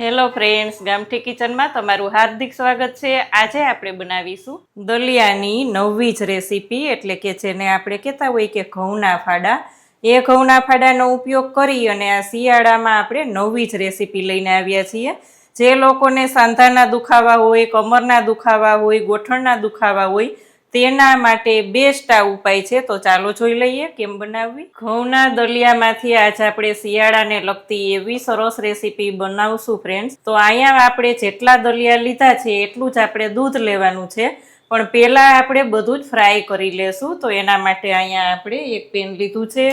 Hello friends ગામઠી કિચનમાં તમારું હાર્દિક સ્વાગત છે. આજે આપણે બનાવીશું દલિયાની નવી જ રેસીપી, એટલે કે જેને આપણે કહેતા હોય કે ઘઉંના ફાડા. એ ઘઉંના ફાડાનો ઉપયોગ કરી અને આ શિયાળામાં આપણે નવી જ રેસીપી લઈને આવ્યા છીએ. જે લોકોને સાંધાના દુખાવા હોય, કમરના દુખાવા હોય, ગોઠણના દુખાવા હોય તેના માટે બેસ્ટ આ ઉપાય છે. તો ચાલો જોઈ લઈએ કેમ બનાવવી. ઘઉંના દલિયામાંથી આજે આપણે શિયાળાને લગતી એવી સરસ રેસીપી બનાવશું ફ્રેન્ડ્સ તો અહીંયા આપણે જેટલા દલિયા લીધા છે એટલું જ આપણે દૂધ લેવાનું છે. પણ પહેલાં આપણે બધું જ ફ્રાય કરી લેશું. તો એના માટે અહીંયા આપણે એક પેન લીધું છે.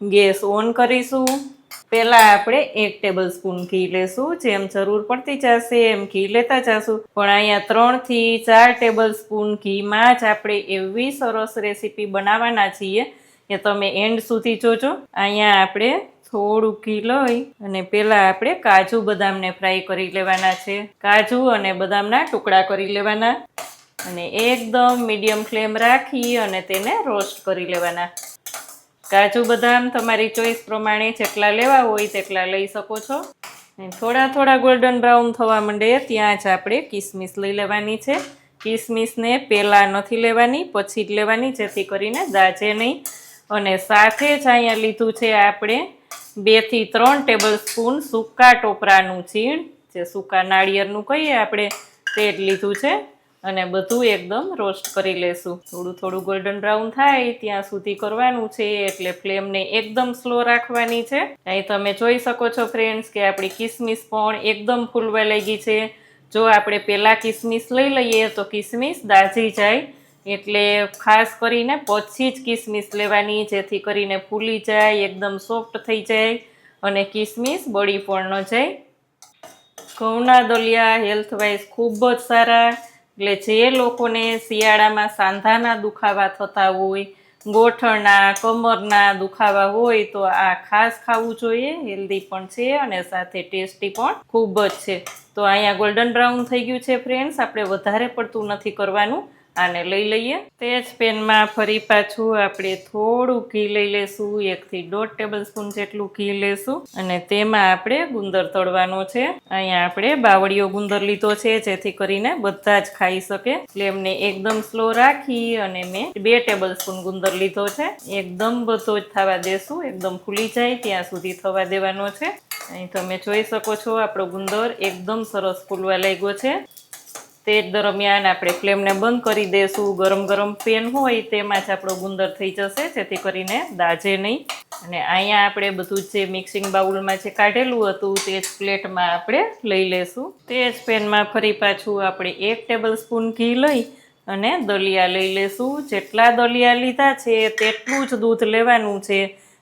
ગેસ ઓન કરીશું. પહેલાં આપણે એક ટેબલ સ્પૂન ઘી લેશું. જેમ જરૂર પડતી જશે એમ ઘી લેતા જશું. પણ અહીંયા ત્રણથી ચાર ટેબલ સ્પૂન ઘીમાં જ આપણે એવી સરસ રેસીપી બનાવવાના છીએ કે તમે એન્ડ સુધી જોજો. અહીંયા આપણે થોડું ઘી લઈ અને પહેલાં આપણે કાજુ બદામને ફ્રાય કરી લેવાના છે. કાજુ અને બદામના ટુકડા કરી લેવાના. અને એકદમ મીડિયમ ફ્લેમ રાખી અને તેને રોસ્ટ કરી લેવાના. કાજુ બદામ તમારી ચોઈસ પ્રમાણે જેટલા લેવા હોય તેટલા લઈ શકો છો. થોડા થોડા ગોલ્ડન બ્રાઉન થવા માંડે ત્યાં જ આપણે કિસમિસ લઈ લેવાની છે. કિસમિસને પહેલાં નથી લેવાની, પછી જ લેવાની, જેથી કરીને દાજે નહીં. અને સાથે જ અહીંયા લીધું છે આપણે બેથી ત્રણ ટેબલ સ્પૂન સૂકા ટોપરાનું ચીણ જે સૂકા નાળિયેરનું કહીએ આપણે, તે જ લીધું છે. અને બધું એકદમ રોસ્ટ કરી લેશું. થોડું થોડું ગોલ્ડન બ્રાઉન થાય, ત્યાં સુધી કરવાનું છે, એટલે ફ્લેમને એકદમ સ્લો રાખવાની છે. અહીં તમે જોઈ શકો છો ફ્રેન્ડ્સ કે આપણી કિસમિસ પણ એકદમ ફૂલવા લાગી છે. જો આપણે પહેલાં કિસમિસ લઈ લઈએ તો કિસમિસ દાઝી જાય, એટલે ખાસ કરીને પછી જ કિસમિસ લેવાની, જેથી કરીને ફૂલી જાય, એકદમ સોફ્ટ થઈ જાય અને કિસમિસ બળી પણ ન જાય. ઘઉંના દલિયા હેલ્થ વાઇઝ ખૂબ જ સારા. એટલે જે લોકોને શિયાળામાં સાંધાના દુખાવા થતા હોય, ગોઠણના, કમરના દુખાવા હોય તો આ ખાસ ખાવું જોઈએ, હેલ્ધી પણ છે અને સાથે ટેસ્ટી પણ ખૂબ જ છે. તો અહીંયા ગોલ્ડન બ્રાઉન થઈ ગયું છે ફ્રેન્ડ્સ આપણે વધારે પડતું નથી કરવાનું. આને લઈ લઈએ. તે જ પેનમાં ફરી પાછું આપણે થોડું ઘી લઈ લેશું. એકથી દોઢ ટેબલ સ્પૂન જેટલું ઘી લેશું. અને તેમાં આપણે ગુંદર તળવાનો છે. અહીંયા આપણે બાવળીઓ ગુંદર લીધો છે, જેથી કરીને બધા જ ખાઈ શકે. ફ્લેમને એકદમ સ્લો રાખી અને મેં બે ટેબલ સ્પૂન ગુંદર લીધો છે. એકદમ બધો જ થવા દેશું. એકદમ ફૂલી જાય ત્યાં સુધી થવા દેવાનો છે. અહીં તમે જોઈ શકો છો, આપણો ગુંદર એકદમ સરસ ફૂલવા લાગ્યો છે. તે દરમિયાન આપણે ફ્લેમને બંધ કરી દઈશું ગરમ ગરમ પેન હોય તેમાં જ આપણો ગુંદર થઈ જશે, જેથી કરીને દાજે નહીં. અને અહીંયા આપણે બધું જે મિક્સિંગ બાઉલમાં જે કાઢેલું હતું તે જ પ્લેટમાં આપણે લઈ લેશું. તે જ પેનમાં ફરી પાછું આપણે એક ટેબલ સ્પૂન ઘી લઈ અને દલિયા લઈ લેશું. જેટલા દલિયા લીધા છે તેટલું જ દૂધ લેવાનું છે.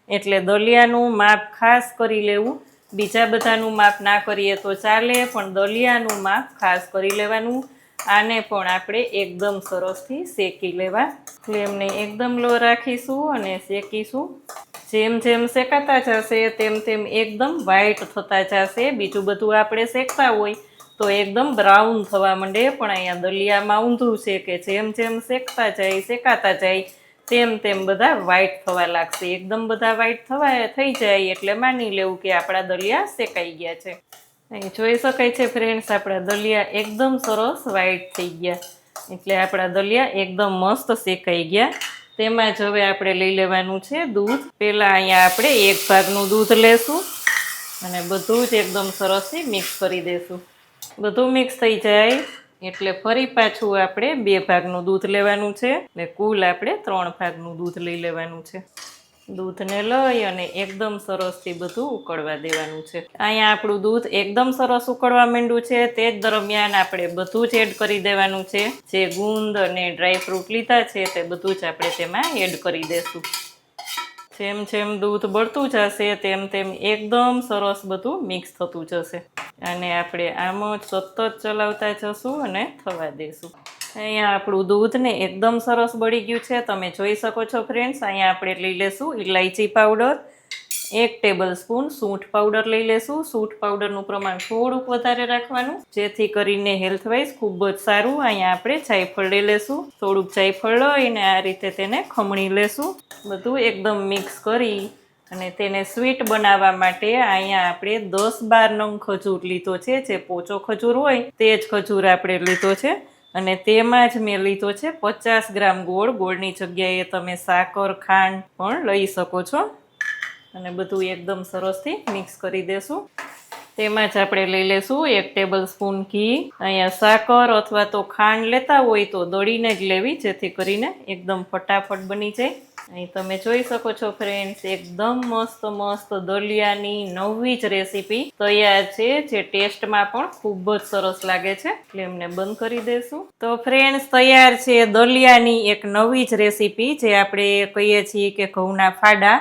એટલે દલિયાનું માપ ખાસ કરી લેવું. બીજા બધાનું માપ ના કરીએ તો ચાલે, પણ દલિયાનું માપ ખાસ કરી લેવાનું. આને પણ આપણે એકદમ સરસથી શેકી લેવા. ફ્લેમને એકદમ લો રાખીશું અને શેકીશું. જેમ જેમ શેકાતા જશે, તેમ તેમ એકદમ વ્હાઈટ થતા જશે. બીજું બધું આપણે શેકતા હોય તો એકદમ બ્રાઉન થવા માંડે, પણ અહીંયા દલિયામાં ઊંધું છે કે જેમ જેમ શેકતા જાય, શેકાતા જાય. તેમ તેમ બધા વ્હાઈટ થવા લાગશે. એકદમ બધા વ્હાઈટ થવા થઈ જાય એટલે માની લેવું કે આપણા દલિયા શેકાઈ ગયા છે. અહીં જોઈ શકાય છે ફ્રેન્ડ્સ આપણા દલિયા એકદમ સરસ વ્હાઈટ થઈ ગયા. એટલે આપણા દલિયા એકદમ મસ્ત શેકાઈ ગયા. તેમાં જ હવે આપણે લઈ લેવાનું છે દૂધ. પહેલાં અહીંયા આપણે એક ભાગનું દૂધ લેશું અને બધું જ એકદમ સરસથી મિક્સ કરી દઈશું બધું મિક્સ થઈ જાય. એટલે ફરી પાછું આપણે બે ભાગનું દૂધ લેવાનું છે એટલે કુલ આપણે ત્રણ ભાગનું દૂધ લઈ લેવાનું છે. દૂધને લઈ અને એકદમ સરસથી બધું ઉકળવા દેવાનું છે. અહીંયા આપણું દૂધ એકદમ સરસ ઉકળવા માંડ્યું છે. તે જ દરમિયાન આપણે બધું જ એડ કરી દેવાનું છે. જે ગુંદ અને ડ્રાય ફ્રૂટ લીધા છે તે બધું જ આપણે તેમાં એડ કરી દેશું. જેમ જેમ દૂધ બળતું જશે તેમ તેમ એકદમ સરસ બધું મિક્સ થતું જશે. અને આપણે આમ સતત ચલાવતા જશું અને થવા દઈશું અહીંયા આપણું દૂધ ને એકદમ સરસ બળી ગયું છે. તમે જોઈ શકો છો ફ્રેન્ડ્સ અહીંયા આપણે લઈ લેશું ઇલાયચી પાવડર એક ટેબલ સ્પૂન સૂંઠ પાવડર લઈ લેશું. સૂંઠ પાવડરનું પ્રમાણ થોડુંક વધારે રાખવાનું, જેથી કરીને હેલ્થવાઇઝ ખૂબ જ સારું અહીંયા આપણે જાયફળ લઈ લેશું. થોડુંક જાયફળ લઈને આ રીતે તેને ખમણી લેશું. બધું એકદમ મિક્સ કરી અને તેને સ્વીટ બનાવવા માટે અહીંયા આપણે દસ બાર નંગ ખજૂર લીધો છે, જે પોચો ખજૂર હોય તે જ ખજૂર આપણે લીધો છે. અને તેમાં જ મેં લીધો છે પચાસ ગ્રામ ગોળ. ગોળની જગ્યાએ તમે સાકર, ખાંડ પણ લઈ શકો છો. અને બધું એકદમ સરસથી મિક્સ કરી દેશું. તેમાં જ આપણે લઈ લેશું એક ટેબલ સ્પૂન ઘી. અહીંયા સાકર અથવા તો ખાંડ લેતા હોય તો દળીને જ લેવી, જેથી કરીને એકદમ ફટાફટ બની જાય. અહીં તમે જોઈ શકો છો ફ્રેન્ડ્સ એકદમ મસ્ત મસ્ત દલિયાની નવી જ રેસીપી તૈયાર છે, જે ટેસ્ટમાં પણ ખૂબ જ સરસ લાગે છે. એટલે એમને બંધ કરી દેશું. તો ફ્રેન્ડ્સ તૈયાર છે દલિયાની એક નવી જ રેસીપી જે આપણે કહીએ છીએ કે ઘઉંના ફાડા.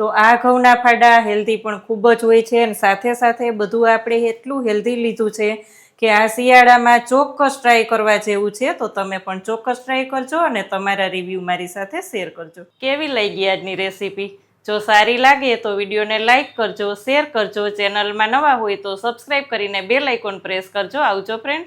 તો આ ઘઉંના ફાડા હેલ્ધી પણ ખૂબ જ હોય છે અને સાથે સાથે બધું આપણે એટલું હેલ્ધી લીધું છે કે આ શિયાળામાં ચોક્કસ ટ્રાય કરવા જેવું છે, તો તમે પણ ચોક્કસ ટ્રાય કરજો અને તમારા રિવ્યૂ મારી સાથે શેર કરજો. કેવી લાગી આજની રેસીપી જો સારી લાગે તો વિડીયોને લાઇક કરજો શેર કરજો. ચેનલમાં નવા હોય તો સબસ્ક્રાઈબ કરીને બેલ આઇકોન પ્રેસ કરજો. આવજો ફ્રેન્ડ